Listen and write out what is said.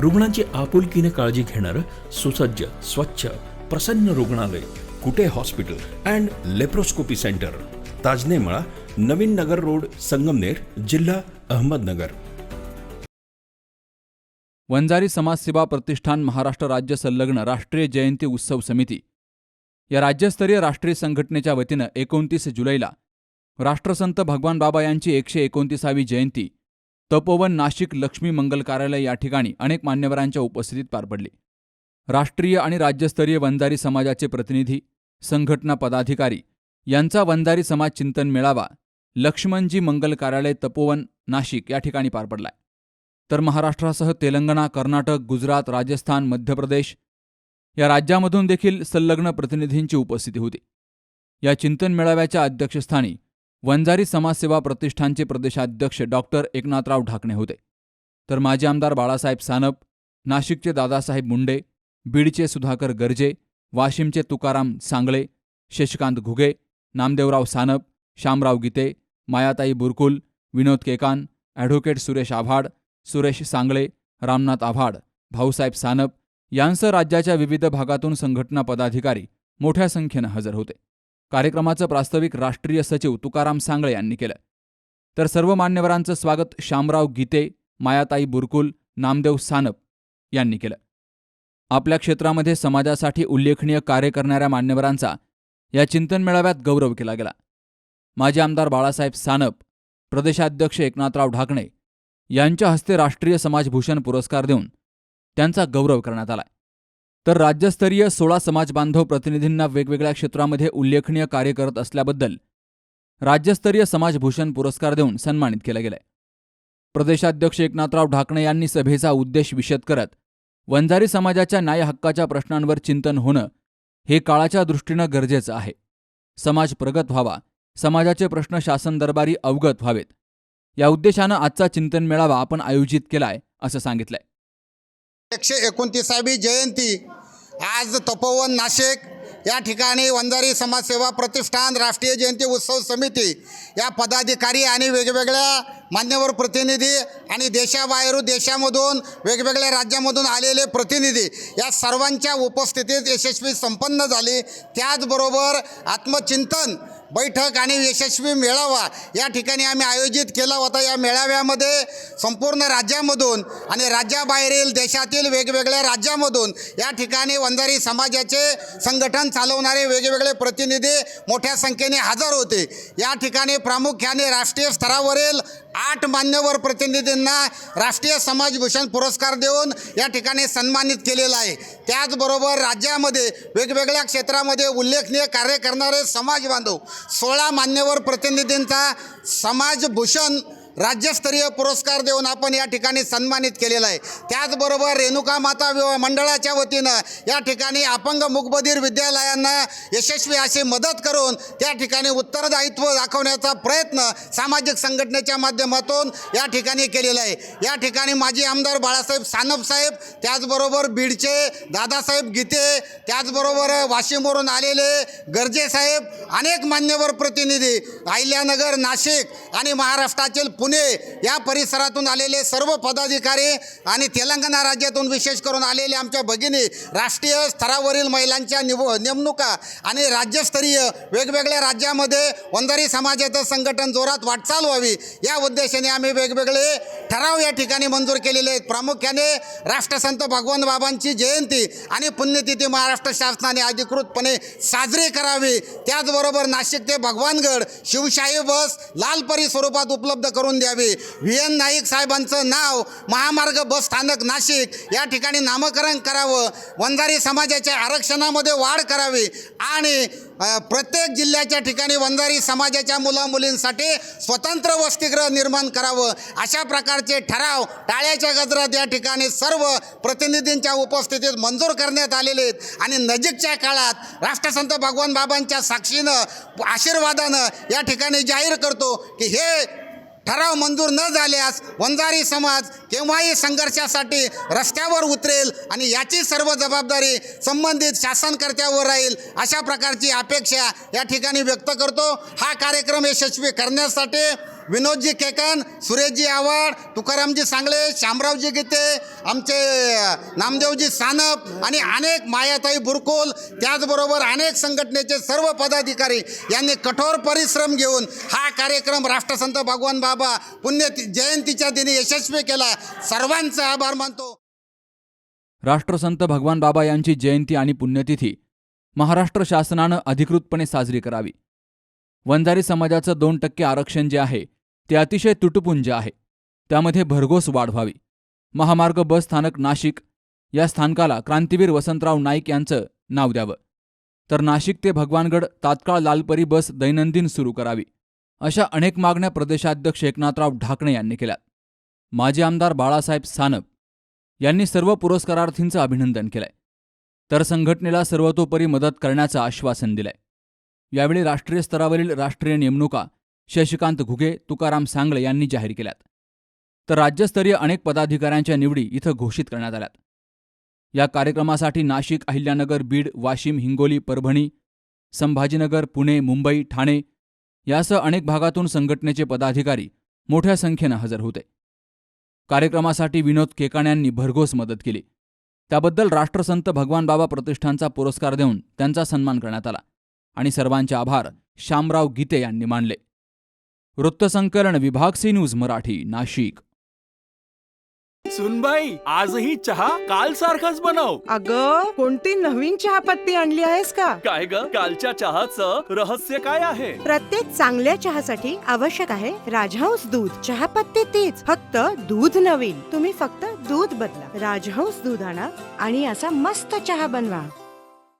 रुग्णांची आपुलकीने काळजी घेणारं सुसज्ज स्वच्छ प्रसन्न रुग्णालय Kute hospital and laparoscopy centre. Tajnemala Navin Nagar road Sangamner जिल्हा अहमदनगर. वंजारी समाजसेवा प्रतिष्ठान महाराष्ट्र राज्य संलग्न राष्ट्रीय जयंती उत्सव समिती. या राज्यस्तरीय राष्ट्रीय संघटनेच्या वतीनं एकोणतीस जुलैला राष्ट्रसंत भगवान बाबा यांची एकशे एकोणतीसावी जयंती तपोवन नाशिक लक्ष्मी मंगल कार्यालय या ठिकाणी अनेक मान्यवरांच्या उपस्थितीत पार पडली. राष्ट्रीय आणि राज्यस्तरीय वंजारी समाजाचे प्रतिनिधी संघटना पदाधिकारी यांचा वंजारी समाज चिंतन मेळावा लक्ष्मणजी मंगल कार्यालय तपोवन नाशिक या ठिकाणी पार पडलाय. तर महाराष्ट्रासह तेलंगणा कर्नाटक गुजरात राजस्थान मध्य प्रदेश या राज्यामधून देखील संलग्न प्रतिनिधींची उपस्थिती होती. या चिंतन मेळाव्याच्या अध्यक्षस्थानी वंजारी समाजसेवा प्रतिष्ठानचे प्रदेशाध्यक्ष डॉक्टर एकनाथराव ढाकणे होते. तर माजी आमदार बाळासाहेब सानप नाशिकचे दादासाहेब मुंडे बीडचे सुधाकर गर्जे वाशिमचे तुकाराम सांगळे शशिकांत घुगे नामदेवराव सानप शामराव गीते मायाताई बुरकुल विनोद केकान ॲडव्होकेट सुरेश आव्हाड सुरेश सांगळे रामनाथ आव्हाड भाऊसाहेब सानप यांसह राज्याच्या विविध भागातून संघटना पदाधिकारी मोठ्या संख्येनं हजर होते. कार्यक्रमाचं प्रास्ताविक राष्ट्रीय सचिव तुकाराम सांगळे यांनी केलं. तर सर्व मान्यवरांचं स्वागत शामराव गीते मायाताई बुरकुल नामदेव सानप यांनी केलं. आपल्या क्षेत्रामध्ये समाजासाठी उल्लेखनीय कार्य करणाऱ्या मान्यवरांचा या चिंतन मेळाव्यात गौरव केला गेला. माजी आमदार बाळासाहेब सानप प्रदेशाध्यक्ष एकनाथराव ढाकणे यांच्या हस्ते राष्ट्रीय समाजभूषण पुरस्कार देऊन त्यांचा गौरव करण्यात आलाय तर राज्यस्तरीय सोळा समाजबांधव प्रतिनिधींना वेगवेगळ्या क्षेत्रामध्ये उल्लेखनीय कार्य करत असल्याबद्दल राज्यस्तरीय समाजभूषण पुरस्कार देऊन सन्मानित केलं गेलंय. प्रदेशाध्यक्ष एकनाथराव ढाकणे यांनी सभेचा उद्देश विशद करत वंजारी समाजाच्या न्याय हक्काच्या प्रश्नांवर चिंतन होणं हे काळाच्या दृष्टीनं गरजेचं आहे. समाज प्रगत व्हावा समाजाचे प्रश्न शासन दरबारी अवगत व्हावेत. या उद्देशानं आजचा चिंतन मेळावा आपण आयोजित केलाय असं सांगितलंय. एकशे एकोणतीसावी जयंती. आज तपोवन नाशिक या ठिकाणी वंजारी समाजसेवा प्रतिष्ठान राष्ट्रीय जयंती उत्सव समिती या पदाधिकारी आणि वेगवेगळ्या मान्यवर प्रतिनिधी आणि देशाबाहेरून देशामधून वेगवेगळ्या राज्यामधून आलेले प्रतिनिधी या सर्वांच्या उपस्थितीत यशस्वी संपन्न झाली. त्याचबरोबर आत्मचिंतन बैठक आणि यशस्वी मेळावा या ठिकाणी आम्ही आयोजित केला होता. या मेळाव्यामध्ये संपूर्ण राज्यामधून आणि राज्याबाहेरील देशातील वेगवेगळ्या राज्यामधून या ठिकाणी वंजारी समाजाचे संघटन चालवणारे वेगवेगळे प्रतिनिधी मोठ्या संख्येने हजर होते. या ठिकाणी प्रामुख्याने राष्ट्रीय स्तरावरील आठ मान्यवर प्रतिनिधींना राष्ट्रीय समाजभूषण पुरस्कार देऊन या ठिकाणी सन्मानित केलेलं आहे. त्याचबरोबर राज्यामध्ये वेगवेगळ्या क्षेत्रामध्ये उल्लेखनीय कार्य करणारे समाज बांधव सोळा मान्यवर प्रतिनिधींचा समाजभूषण राज्यस्तरीय पुरस्कार देऊन आपण या ठिकाणी सन्मानित केलेला आहे. त्याचबरोबर रेणुका माता मंडळाच्या वतीनं या ठिकाणी अपंग मुकबधीर विद्यालयांना यशस्वी अशी मदत करून त्या ठिकाणी उत्तरदायित्व दाखवण्याचा प्रयत्न सामाजिक संघटनेच्या माध्यमातून या ठिकाणी केलेला आहे. या ठिकाणी माजी आमदार बाळासाहेब सानप साहेब त्याचबरोबर बीडचे दादासाहेब गीते त्याचबरोबर वाशिमवरून आलेले गरजेसाहेब अनेक मान्यवर प्रतिनिधी अहिल्यानगर नाशिक आणि महाराष्ट्रातील पुणे या परिसरातून आलेले सर्व पदाधिकारी आणि तेलंगणा राज्यातून विशेष करून आलेले आमच्या भगिनी राष्ट्रीय स्तरावरील महिलांच्या निव नेमणुका आणि राज्यस्तरीय वेगवेगळ्या राज्यामध्ये वंजारी समाजाचं संघटन जोरात वाटचाल व्हावी या उद्देशाने आम्ही वेगवेगळे ठराव या ठिकाणी मंजूर केलेले आहेत. प्रामुख्याने राष्ट्रसंत भगवान बाबांची जयंती आणि पुण्यतिथी महाराष्ट्र शासनाने अधिकृतपणे साजरी करावी. त्याचबरोबर नाशिक ते भगवानगड शिवशाही बस लालपरी स्वरूपात उपलब्ध करून करून द्यावी. व्ही एन नाईक साहेबांचं नाव महामार्ग बस स्थानक नाशिक या ठिकाणी नामकरण करावं. वंजारी समाजाच्या आरक्षणामध्ये वाढ करावी. आणि प्रत्येक जिल्ह्याच्या ठिकाणी वंजारी समाजाच्या मुला मुलींसाठी स्वतंत्र वसतिगृह निर्माण करावं. अशा प्रकारचे ठराव टाळ्याच्या गजरात या ठिकाणी सर्व प्रतिनिधींच्या उपस्थितीत मंजूर करण्यात आलेले आहेत. आणि नजीकच्या काळात राष्ट्रसंत भगवान बाबांच्या साक्षीनं आशीर्वादानं या ठिकाणी जाहीर करतो की हे ठराव मंजूर न झाल्यास वंजारी समाज केव्हाही संघर्षासाठी रस्त्यावर उतरेल आणि याची सर्व जबाबदारी संबंधित शासनकर्त्यावर राहील अशा प्रकारची अपेक्षा या ठिकाणी व्यक्त करतो. हा कार्यक्रम यशस्वी करण्यासाठी विनोदजी केकन सुरेशजी आव्हाड तुकारामजी सांगले शामरावजी गीते आमचे नामदेवजी सानप आणि अनेक मायाताई बुरकोल. त्याचबरोबर अनेक संघटनेचे सर्व पदाधिकारी यांनी कठोर परिश्रम घेऊन हा कार्यक्रम राष्ट्रसंत भगवान बाबा पुण्य जयंतीच्या दिनी यशस्वी केला. सर्वांचा आभार मानतो. राष्ट्रसंत भगवान बाबा यांची जयंती आणि पुण्यतिथी महाराष्ट्र शासनानं अधिकृतपणे साजरी करावी. वंजारी समाजाचं दोन टक्के आरक्षण जे आहे ते अतिशय तुटपुंज आहे. त्यामध्ये भरघोस वाढ व्हावी. महामार्ग बस स्थानक नाशिक या स्थानकाला क्रांतीवीर वसंतराव नाईक यांचं नाव द्यावं. तर नाशिक ते भगवानगड तात्काळ लालपरी बस दैनंदिन सुरू करावी अशा अनेक मागण्या प्रदेशाध्यक्ष एकनाथराव ढाकणे यांनी केल्या माजी आमदार बाळासाहेब सानप यांनी सर्व पुरस्कारार्थींचं अभिनंदन केलंय. तर संघटनेला सर्वतोपरी मदत करण्याचं आश्वासन दिलंय. यावेळी राष्ट्रीय स्तरावरील राष्ट्रीय नेमणुका शशिकांत घुगे तुकाराम सांगळे यांनी जाहीर केल्यात. तर राज्यस्तरीय अनेक पदाधिकाऱ्यांच्या निवडी इथं घोषित करण्यात आल्यात. या कार्यक्रमासाठी नाशिक अहिल्यानगर बीड वाशिम हिंगोली परभणी संभाजीनगर पुणे मुंबई ठाणे यासह अनेक भागातून संघटनेचे पदाधिकारी मोठ्या संख्येनं हजर होते. कार्यक्रमासाठी विनोद केकाण यांनी भरघोस मदत केली. त्याबद्दल राष्ट्रसंत भगवान बाबा प्रतिष्ठानचा पुरस्कार देऊन त्यांचा सन्मान करण्यात आला आणि सर्वांचे आभार शामराव गीते यांनी मानले. वृत्तसंकलन विभाग सी न्यूज मराठी नाशिक. सुनबाई आजही चहा काल सारखाच बनव. अग कोणती नवीन चहापत्ती आणली आहेस का? काय ग? कालच्या चहाचं रहस्य काय आहे? प्रत्येक चांगल्या चहासाठी आवश्यक आहे राजहंस दूध. चहापत्ती तीच फक्त दूध नवीन. तुम्ही फक्त दूध बदला. राजहंस दूध आणा आणि असा मस्त चहा बनवा.